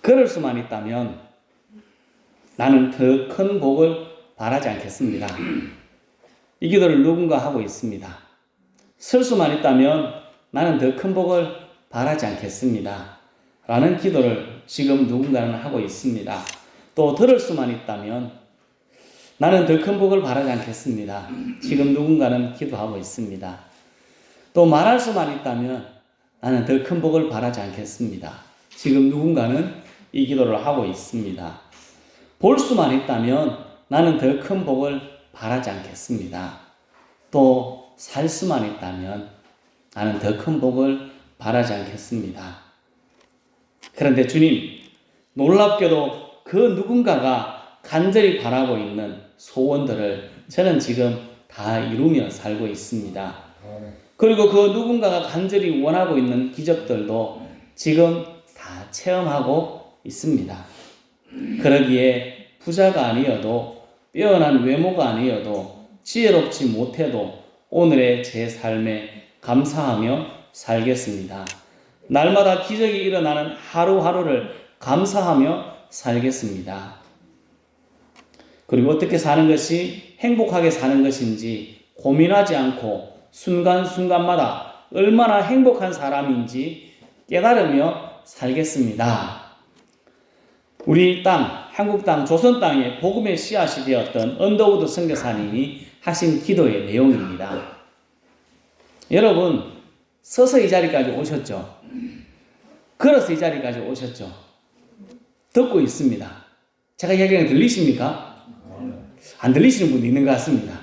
그럴 수만 있다면 나는 더 큰 복을 바라지 않겠습니다. 이 기도를 누군가 하고 있습니다. 쓸 수만 있다면 나는 더 큰 복을 바라지 않겠습니다. 라는 기도를 지금 누군가는 하고 있습니다. 또 들을 수만 있다면 나는 더 큰 복을 바라지 않겠습니다. 지금 누군가는 기도하고 있습니다. 또 말할 수만 있다면 나는 더 큰 복을 바라지 않겠습니다. 지금 누군가는 이 기도를 하고 있습니다. 볼 수만 있다면 나는 더 큰 복을 바라지 않겠습니다. 또 살 수만 있다면 나는 더 큰 복을 바라지 않겠습니다. 그런데 주님, 놀랍게도 그 누군가가 간절히 바라고 있는 소원들을 저는 지금 다 이루며 살고 있습니다. 그리고 그 누군가가 간절히 원하고 있는 기적들도 지금 다 체험하고 있습니다. 그러기에 부자가 아니어도 뛰어난 외모가 아니어도 지혜롭지 못해도 오늘의 제 삶에 감사하며 살겠습니다. 날마다 기적이 일어나는 하루하루를 감사하며 살겠습니다. 그리고 어떻게 사는 것이 행복하게 사는 것인지 고민하지 않고 순간순간마다 얼마나 행복한 사람인지 깨달으며 살겠습니다. 우리 땅, 한국 땅, 조선 땅에 복음의 씨앗이 되었던 언더우드 선교사님이 하신 기도의 내용입니다. 여러분, 서서 이 자리까지 오셨죠? 걸어서 이 자리까지 오셨죠? 듣고 있습니다. 제가 이야기하는 거 들리십니까? 안 들리시는 분도 있는 것 같습니다.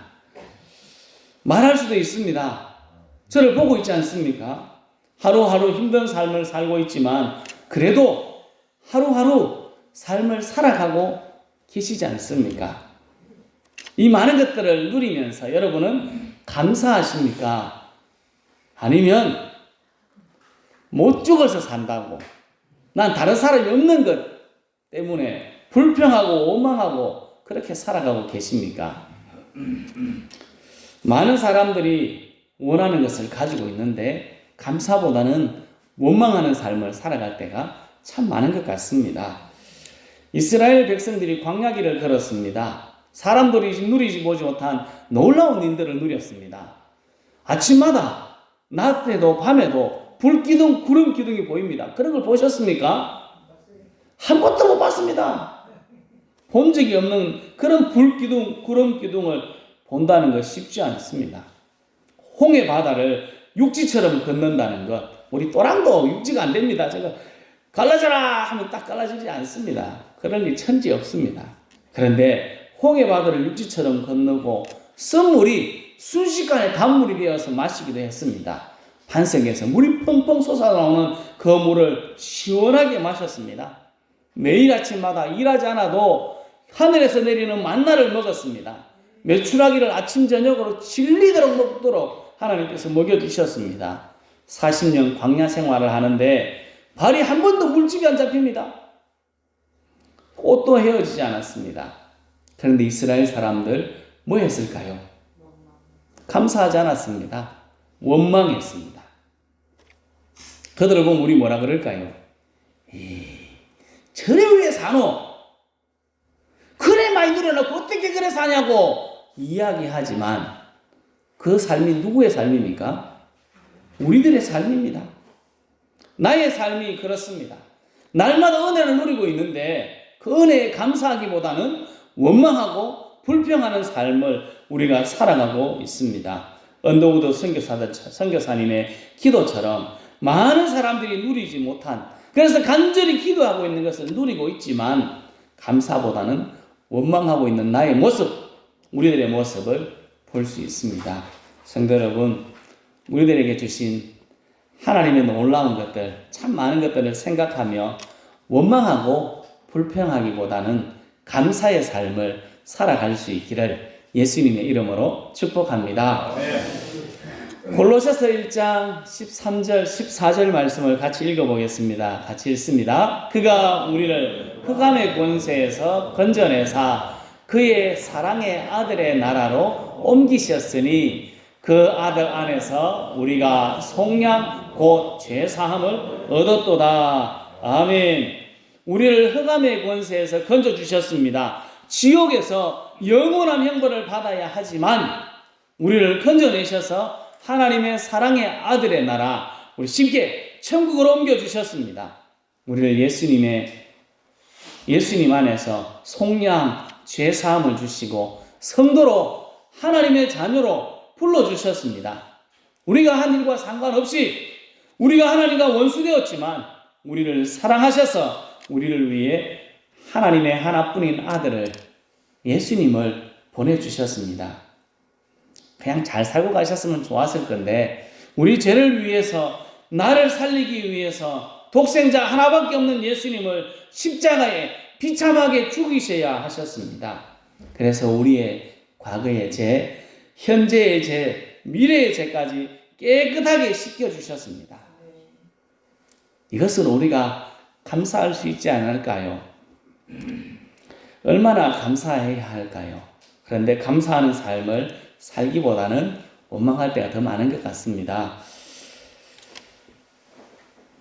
말할 수도 있습니다. 저를 보고 있지 않습니까? 하루하루 힘든 삶을 살고 있지만 그래도 하루하루 삶을 살아가고 계시지 않습니까? 이 많은 것들을 누리면서 여러분은 감사하십니까? 아니면 못 죽어서 산다고 난 다른 사람이 없는 것 때문에 불평하고 원망하고 그렇게 살아가고 계십니까? 많은 사람들이 원하는 것을 가지고 있는데 감사보다는 원망하는 삶을 살아갈 때가 참 많은 것 같습니다. 이스라엘 백성들이 광야길을 걸었습니다. 사람들이 누리지 보지 못한 놀라운 인들을 누렸습니다. 아침마다 낮에도 밤에도 불기둥, 구름 기둥이 보입니다. 그런 걸 보셨습니까? 한 번도 못 봤습니다. 본 적이 없는 그런 불기둥, 구름 기둥을 본다는 것 쉽지 않습니다. 홍해 바다를 육지처럼 걷는다는 것, 우리 또랑도 육지가 안 됩니다. 제가 갈라져라 하면 딱 갈라지지 않습니다. 그런 일 천지 없습니다. 그런데 홍해 바다를 육지처럼 건너고 썸물이 순식간에 단물이 되어서 마시기도 했습니다. 반석에서 물이 펑펑 솟아나오는 그 물을 시원하게 마셨습니다. 매일 아침마다 일하지 않아도 하늘에서 내리는 만나를 먹었습니다. 메추라기를 아침 저녁으로 질리도록 먹도록 하나님께서 먹여주셨습니다. 40년 광야 생활을 하는데 발이 한 번도 물집이 안 잡힙니다. 꽃도 헤어지지 않았습니다. 그런데 이스라엘 사람들 뭐 했을까요? 감사하지 않았습니다. 원망했습니다. 그들을 보면 우리 뭐라 그럴까요? 에이, 저래 왜 사노? 그래 많이 누려놓고 어떻게 그래 사냐고 이야기하지만 그 삶이 누구의 삶입니까? 우리들의 삶입니다. 나의 삶이 그렇습니다. 날마다 은혜를 누리고 있는데 그 은혜에 감사하기보다는 원망하고 불평하는 삶을 우리가 살아가고 있습니다. 언더우드 선교사님의 기도처럼 많은 사람들이 누리지 못한 그래서 간절히 기도하고 있는 것을 누리고 있지만 감사보다는 원망하고 있는 나의 모습, 우리들의 모습을 볼 수 있습니다. 성도 여러분, 우리들에게 주신 하나님의 놀라운 것들, 참 많은 것들을 생각하며 원망하고 불평하기보다는 감사의 삶을 살아갈 수 있기를 예수님의 이름으로 축복합니다. 골로새서 1장 13절 14절 말씀을 같이 읽어보겠습니다. 같이 읽습니다. 그가 우리를 흑암의 권세에서 건져내사 그의 사랑의 아들의 나라로 옮기셨으니 그 아들 안에서 우리가 속량 곧 죄사함을 얻었도다. 아멘. 우리를 흑암의 권세에서 건져 주셨습니다. 지옥에서 영원한 형벌을 받아야 하지만 우리를 건져내셔서 하나님의 사랑의 아들의 나라 우리 쉽게 천국으로 옮겨 주셨습니다. 우리를 예수님의 예수님 안에서 속량 죄 사함을 주시고 성도로 하나님의 자녀로 불러 주셨습니다. 우리가 한 일과 상관없이 우리가 하나님과 원수되었지만 우리를 사랑하셔서 우리를 위해 하나님의 하나뿐인 아들을 예수님을 보내주셨습니다. 그냥 잘 살고 가셨으면 좋았을 건데, 우리 죄를 위해서, 나를 살리기 위해서 독생자 하나밖에 없는 예수님을 십자가에 비참하게 죽이셔야 하셨습니다. 그래서 우리의 과거의 죄, 현재의 죄, 미래의 죄까지 깨끗하게 씻겨 주셨습니다. 이것을 우리가 감사할 수 있지 않을까요? 얼마나 감사해야 할까요? 그런데 감사하는 삶을 살기보다는 원망할 때가 더 많은 것 같습니다.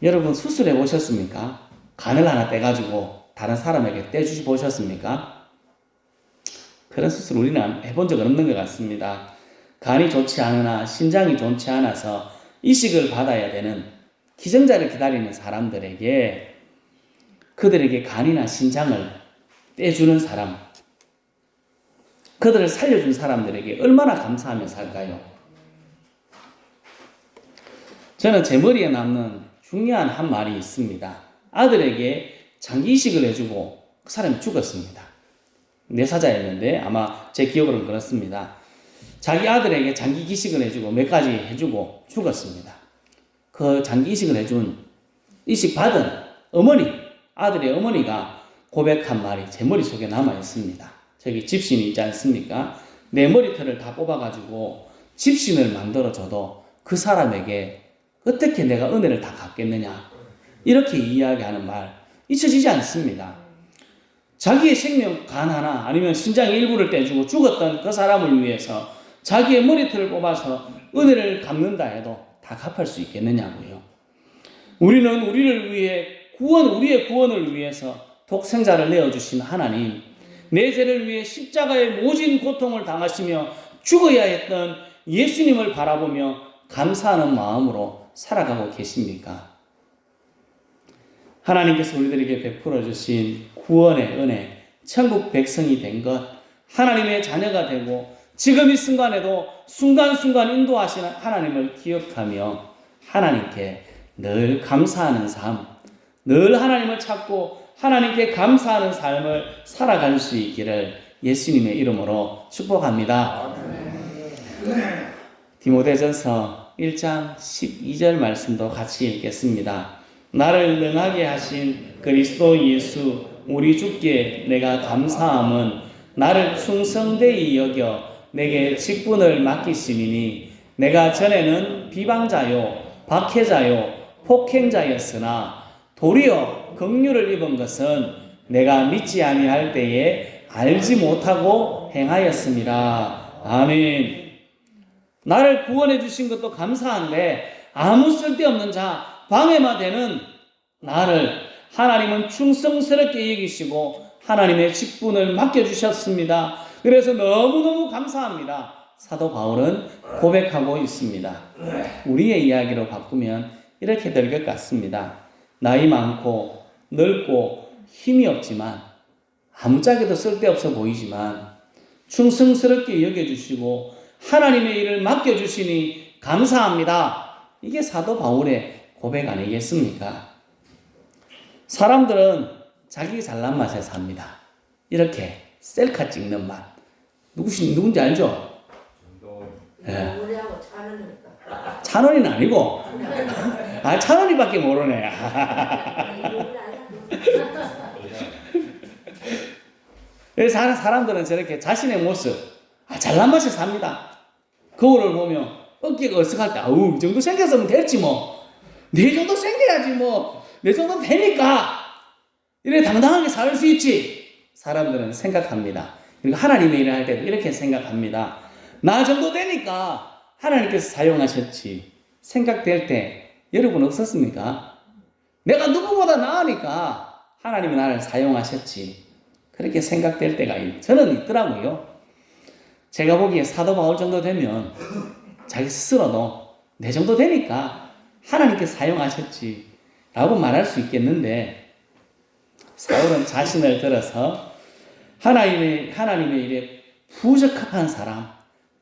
여러분 수술해 보셨습니까? 간을 하나 떼가지고 다른 사람에게 떼주시 보셨습니까? 그런 수술 우리는 해본 적은 없는 것 같습니다. 간이 좋지 않으나 신장이 좋지 않아서 이식을 받아야 되는 기증자를 기다리는 사람들에게 그들에게 간이나 신장을 떼주는 사람, 그들을 살려준 사람들에게 얼마나 감사하며 살까요? 저는 제 머리에 남는 중요한 한 말이 있습니다. 아들에게 장기 이식을 해주고 그 사람이 죽었습니다. 내사자였는데 아마 제 기억으로는 그렇습니다. 자기 아들에게 장기 이식을 해주고 몇 가지 해주고 죽었습니다. 그 장기 이식을 해준 이식 받은 어머니, 아들의 어머니가 고백한 말이 제 머릿속에 남아 있습니다. 저기 집신이 있지 않습니까? 내 머리털을 다 뽑아가지고 집신을 만들어줘도 그 사람에게 어떻게 내가 은혜를 다 갚겠느냐. 이렇게 이야기하는 말 잊혀지지 않습니다. 자기의 생명 간 하나 아니면 신장의 일부를 떼주고 죽었던 그 사람을 위해서 자기의 머리털을 뽑아서 은혜를 갚는다 해도 다 갚을 수 있겠느냐고요. 우리는 우리를 위해 구원, 우리의 구원을 위해서 독생자를 내어주신 하나님, 내 죄를 위해 십자가의 모진 고통을 당하시며 죽어야 했던 예수님을 바라보며 감사하는 마음으로 살아가고 계십니까? 하나님께서 우리들에게 베풀어 주신 구원의 은혜, 천국 백성이 된 것, 하나님의 자녀가 되고 지금 이 순간에도 순간순간 인도하시는 하나님을 기억하며 하나님께 늘 감사하는 삶, 늘 하나님을 찾고 하나님께 감사하는 삶을 살아갈 수 있기를 예수님의 이름으로 축복합니다. 디모데전서 1장 12절 말씀도 같이 읽겠습니다. 나를 능하게 하신 그리스도 예수 우리 주께 내가 감사함은 나를 충성되이 여겨 내게 직분을 맡기심이니 내가 전에는 비방자요 박해자요 폭행자였으나 도리어 긍휼을 입은 것은 내가 믿지 아니할 때에 알지 못하고 행하였습니다. 아멘. 나를 구원해 주신 것도 감사한데 아무 쓸데없는 자 방해만 되는 나를 하나님은 충성스럽게 여기시고 하나님의 직분을 맡겨 주셨습니다. 그래서 너무너무 감사합니다. 사도 바울은 고백하고 있습니다. 우리의 이야기로 바꾸면 이렇게 될 것 같습니다. 나이 많고 넓고 힘이 없지만 아무짝에도 쓸데없어 보이지만 충성스럽게 여겨주시고 하나님의 일을 맡겨주시니 감사합니다. 이게 사도 바울의 고백 아니겠습니까? 사람들은 자기 잘난 맛에 삽니다. 이렇게 셀카 찍는 맛. 누구시, 누군지 알죠? 예. 찬원이는 아니고, 아, 찬원이밖에 모르네. 그래서 사람들은 저렇게 자신의 모습, 아, 잘난 맛에 삽니다. 거울을 보면 어깨가 어색할 때, 아우, 이 정도 생겼으면 됐지 뭐. 내 정도 생겨야지 뭐. 내 정도 되니까. 이렇게 당당하게 살 수 있지. 사람들은 생각합니다. 그리고 하나님의 일을 할 때도 이렇게 생각합니다. 나 정도 되니까 하나님께서 사용하셨지. 생각될 때 여러분 없었습니까? 내가 누구보다 나으니까 하나님이 나를 사용하셨지. 그렇게 생각될 때가 있, 저는 있더라고요. 제가 보기에 사도 바울 정도 되면 자기 스스로도 내 정도 되니까 하나님께 사용하셨지. 라고 말할 수 있겠는데, 사울은 자신을 들어서 하나님의, 하나님의 일에 부적합한 사람,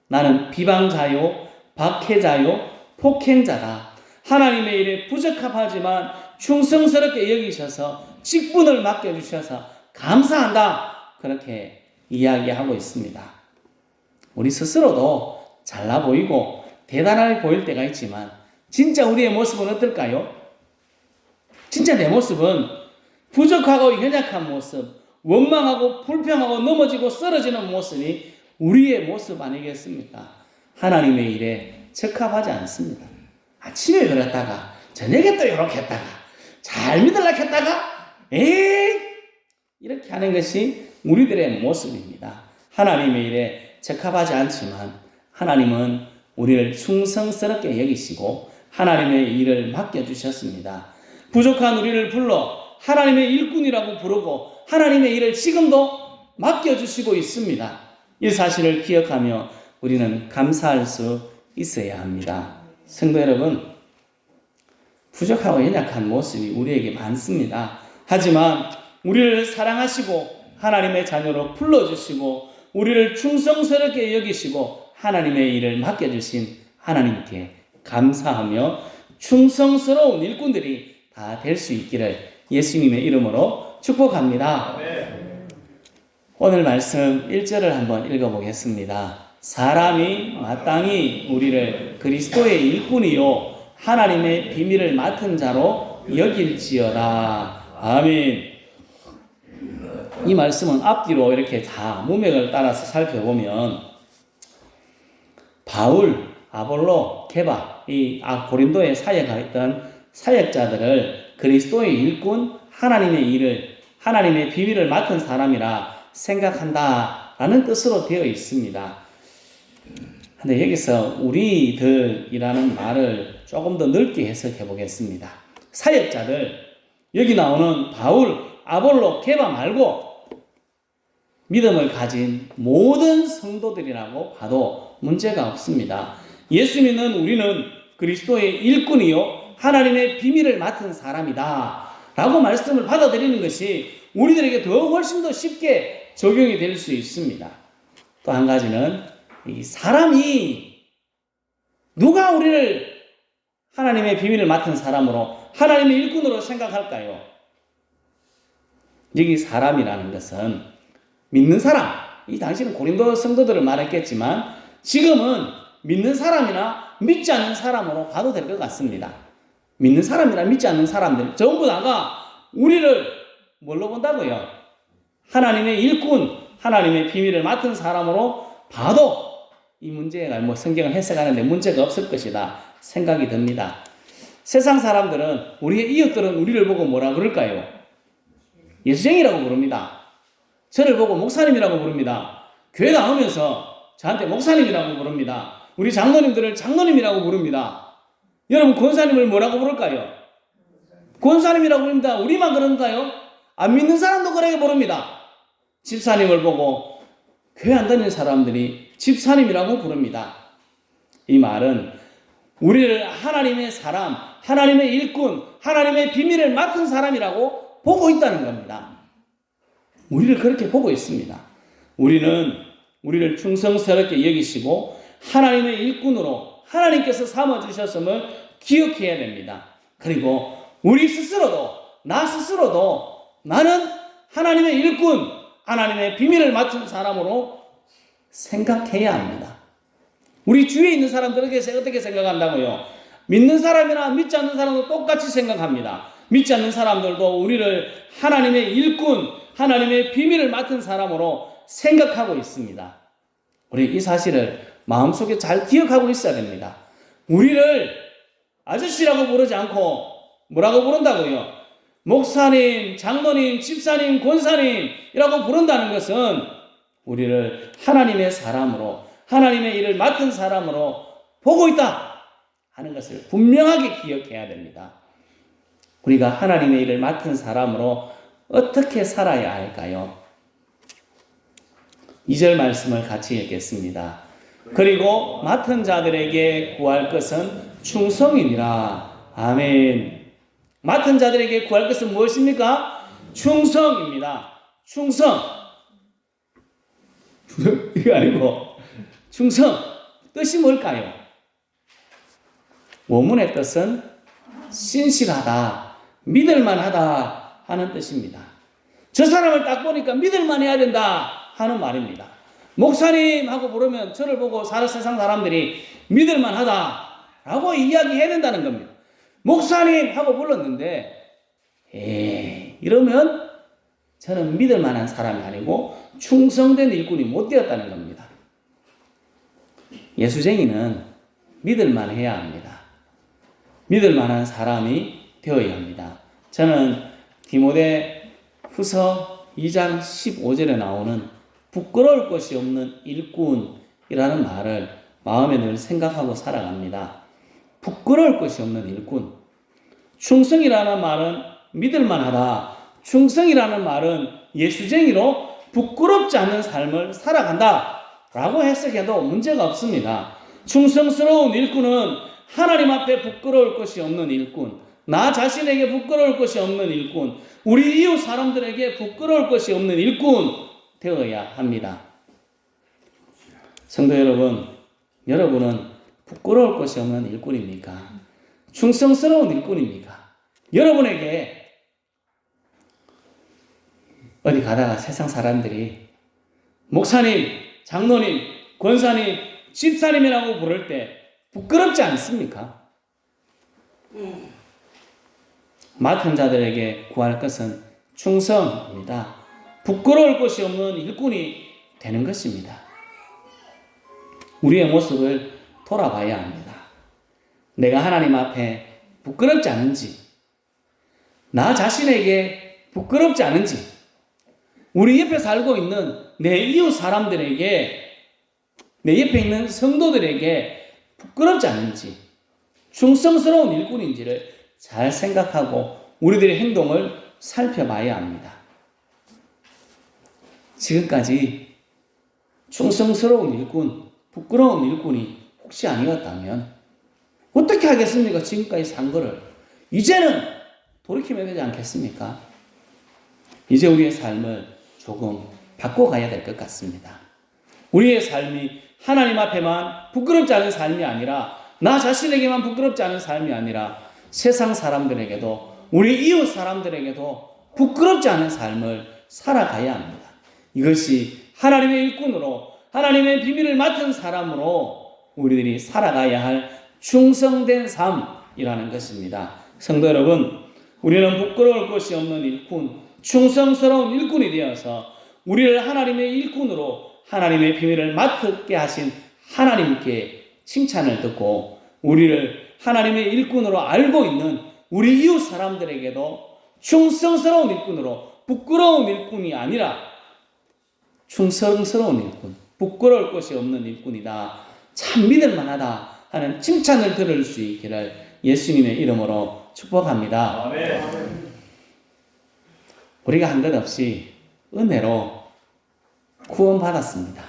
나는 비방자요, 박해자요, 폭행자다. 하나님의 일에 부적합하지만 충성스럽게 여기셔서 직분을 맡겨주셔서 감사한다. 그렇게 이야기하고 있습니다. 우리 스스로도 잘나 보이고 대단하게 보일 때가 있지만 진짜 우리의 모습은 어떨까요? 진짜 내 모습은 부족하고 연약한 모습, 원망하고 불평하고 넘어지고 쓰러지는 모습이 우리의 모습 아니겠습니까? 하나님의 일에 적합하지 않습니다. 아침에 그랬다가 저녁에 또 이렇게 했다가 잘 믿으려 했다가 에이 이렇게 하는 것이 우리들의 모습입니다. 하나님의 일에 적합하지 않지만 하나님은 우리를 충성스럽게 여기시고 하나님의 일을 맡겨주셨습니다. 부족한 우리를 불러 하나님의 일꾼이라고 부르고 하나님의 일을 지금도 맡겨주시고 있습니다. 이 사실을 기억하며 우리는 감사할 수 있어야 합니다. 성도 여러분, 부족하고 연약한 모습이 우리에게 많습니다. 하지만 우리를 사랑하시고 하나님의 자녀로 불러주시고 우리를 충성스럽게 여기시고 하나님의 일을 맡겨주신 하나님께 감사하며 충성스러운 일꾼들이 다 될 수 있기를 예수님의 이름으로 축복합니다. 오늘 말씀 1절을 한번 읽어보겠습니다. 사람이 마땅히 우리를 그리스도의 일꾼이요 하나님의 비밀을 맡은 자로 여길지어다. 아멘. 이 말씀은 앞뒤로 이렇게 다 문맥을 따라서 살펴보면 바울, 아볼로, 게바 이 아, 고린도에 사역했던 사역자들을 그리스도의 일꾼 하나님의 일을 하나님의 비밀을 맡은 사람이라 생각한다라는 뜻으로 되어 있습니다. 근데 여기서 우리들이라는 말을 조금 더 넓게 해석해 보겠습니다. 사역자들 여기 나오는 바울, 아볼로, 게바 말고 믿음을 가진 모든 성도들이라고 봐도 문제가 없습니다. 예수 믿는 우리는 그리스도의 일꾼이요 하나님의 비밀을 맡은 사람이다. 라고 말씀을 받아들이는 것이 우리들에게 더 훨씬 더 쉽게 적용이 될 수 있습니다. 또 한 가지는 이 사람이 누가 우리를 하나님의 비밀을 맡은 사람으로 하나님의 일꾼으로 생각할까요? 여기 사람이라는 것은 믿는 사람, 이 당시는 고린도 성도들을 말했겠지만 지금은 믿는 사람이나 믿지 않는 사람으로 봐도 될 것 같습니다. 믿는 사람이나 믿지 않는 사람들 전부 다가 우리를 뭘로 본다고요? 하나님의 일꾼, 하나님의 비밀을 맡은 사람으로 봐도 이 문제가 뭐 성경을 해석하는데 문제가 없을 것이다 생각이 듭니다. 세상 사람들은 우리의 이웃들은 우리를 보고 뭐라 그럴까요? 예수쟁이라고 부릅니다. 저를 보고 목사님이라고 부릅니다. 교회 나오면서 저한테 목사님이라고 부릅니다. 우리 장로님들을 장로님이라고 부릅니다. 여러분 권사님을 뭐라고 부를까요? 권사님이라고 부릅니다. 우리만 그런가요? 안 믿는 사람도 그렇게 부릅니다. 집사님을 보고 교회 안 다니는 사람들이 집사님이라고 부릅니다. 이 말은 우리를 하나님의 사람, 하나님의 일꾼, 하나님의 비밀을 맡은 사람이라고 보고 있다는 겁니다. 우리를 그렇게 보고 있습니다. 우리는 우리를 충성스럽게 여기시고 하나님의 일꾼으로 하나님께서 삼아 주셨음을 기억해야 됩니다. 그리고 우리 스스로도 나 스스로도 나는 하나님의 일꾼, 하나님의 비밀을 맡은 사람으로 생각해야 합니다. 우리 주위에 있는 사람들에게 어떻게 생각한다고요? 믿는 사람이나 믿지 않는 사람도 똑같이 생각합니다. 믿지 않는 사람들도 우리를 하나님의 일꾼, 하나님의 비밀을 맡은 사람으로 생각하고 있습니다. 우리 이 사실을 마음속에 잘 기억하고 있어야 됩니다. 우리를 아저씨라고 부르지 않고 뭐라고 부른다고요? 목사님, 장로님, 집사님, 권사님이라고 부른다는 것은 우리를 하나님의 사람으로 하나님의 일을 맡은 사람으로 보고 있다 하는 것을 분명하게 기억해야 됩니다. 우리가 하나님의 일을 맡은 사람으로 어떻게 살아야 할까요? 2절 말씀을 같이 읽겠습니다. 그리고 맡은 자들에게 구할 것은 충성이니라. 아멘. 맡은 자들에게 구할 것은 무엇입니까? 충성입니다. 충성. 이게 아니고 충성. 뜻이 뭘까요? 원문의 뜻은 신실하다, 믿을만하다 하는 뜻입니다. 저 사람을 딱 보니까 믿을만해야 된다 하는 말입니다. 목사님 하고 부르면 저를 보고 사는 세상 사람들이 믿을만하다라고 이야기해야 된다는 겁니다. 목사님 하고 불렀는데 에 이러면 저는 믿을 만한 사람이 아니고 충성된 일꾼이 못 되었다는 겁니다. 예수쟁이는 믿을만 해야 합니다. 믿을만 한 사람이 되어야 합니다. 저는 디모데 후서 2장 15절에 나오는 부끄러울 것이 없는 일꾼이라는 말을 마음에 늘 생각하고 살아갑니다. 부끄러울 것이 없는 일꾼. 충성이라는 말은 믿을만 하다. 충성이라는 말은 예수쟁이로 부끄럽지 않은 삶을 살아간다. 라고 해석해도 문제가 없습니다. 충성스러운 일꾼은 하나님 앞에 부끄러울 것이 없는 일꾼, 나 자신에게 부끄러울 것이 없는 일꾼, 우리 이웃 사람들에게 부끄러울 것이 없는 일꾼 되어야 합니다. 성도 여러분, 여러분은 부끄러울 것이 없는 일꾼입니까? 충성스러운 일꾼입니까? 여러분에게 어디 가다가 세상 사람들이 목사님, 장로님, 권사님, 집사님이라고 부를 때 부끄럽지 않습니까? 맡은 자들에게 구할 것은 충성입니다. 부끄러울 것이 없는 일꾼이 되는 것입니다. 우리의 모습을 돌아봐야 합니다. 내가 하나님 앞에 부끄럽지 않은지, 나 자신에게 부끄럽지 않은지, 우리 옆에 살고 있는 내 이웃 사람들에게, 내 옆에 있는 성도들에게 부끄럽지 않은지, 충성스러운 일꾼인지를 잘 생각하고 우리들의 행동을 살펴봐야 합니다. 지금까지 충성스러운 일꾼, 부끄러운 일꾼이 혹시 아니었다면 어떻게 하겠습니까? 지금까지 산 거를. 이제는 돌이키면 되지 않겠습니까? 이제 우리의 삶을 조금 바꿔가야 될 것 같습니다. 우리의 삶이 하나님 앞에만 부끄럽지 않은 삶이 아니라 나 자신에게만 부끄럽지 않은 삶이 아니라 세상 사람들에게도 우리 이웃 사람들에게도 부끄럽지 않은 삶을 살아가야 합니다. 이것이 하나님의 일꾼으로 하나님의 비밀을 맡은 사람으로 우리들이 살아가야 할 충성된 삶이라는 것입니다. 성도 여러분, 우리는 부끄러울 것이 없는 일꾼, 충성스러운 일꾼이 되어서 우리를 하나님의 일꾼으로 하나님의 비밀을 맡게 하신 하나님께 칭찬을 듣고 우리를 하나님의 일꾼으로 알고 있는 우리 이웃 사람들에게도 충성스러운 일꾼으로 부끄러운 일꾼이 아니라 충성스러운 일꾼, 부끄러울 것이 없는 일꾼이다. 참 믿을 만하다 하는 칭찬을 들을 수 있기를 예수님의 이름으로 축복합니다. 우리가 한 것 없이 은혜로 구원받았습니다.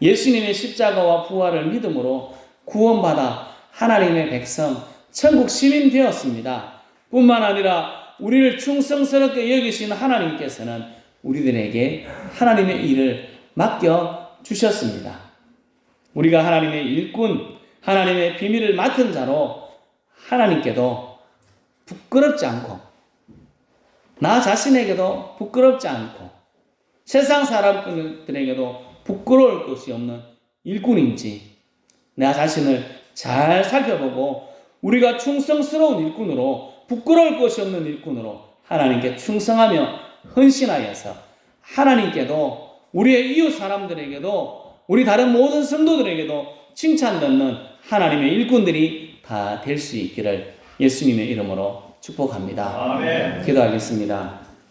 예수님의 십자가와 부활을 믿음으로 구원받아 하나님의 백성, 천국 시민 되었습니다. 뿐만 아니라 우리를 충성스럽게 여기신 하나님께서는 우리들에게 하나님의 일을 맡겨 주셨습니다. 우리가 하나님의 일꾼, 하나님의 비밀을 맡은 자로 하나님께도 부끄럽지 않고 나 자신에게도 부끄럽지 않고 세상 사람들에게도 부끄러울 것이 없는 일꾼인지 나 자신을 잘 살펴보고 우리가 충성스러운 일꾼으로 부끄러울 것이 없는 일꾼으로 하나님께 충성하며 헌신하여서 하나님께도 우리의 이웃 사람들에게도 우리 다른 모든 성도들에게도 칭찬 듣는 하나님의 일꾼들이 다 될 수 있기를 예수님의 이름으로 축복합니다. 아멘. 기도하겠습니다.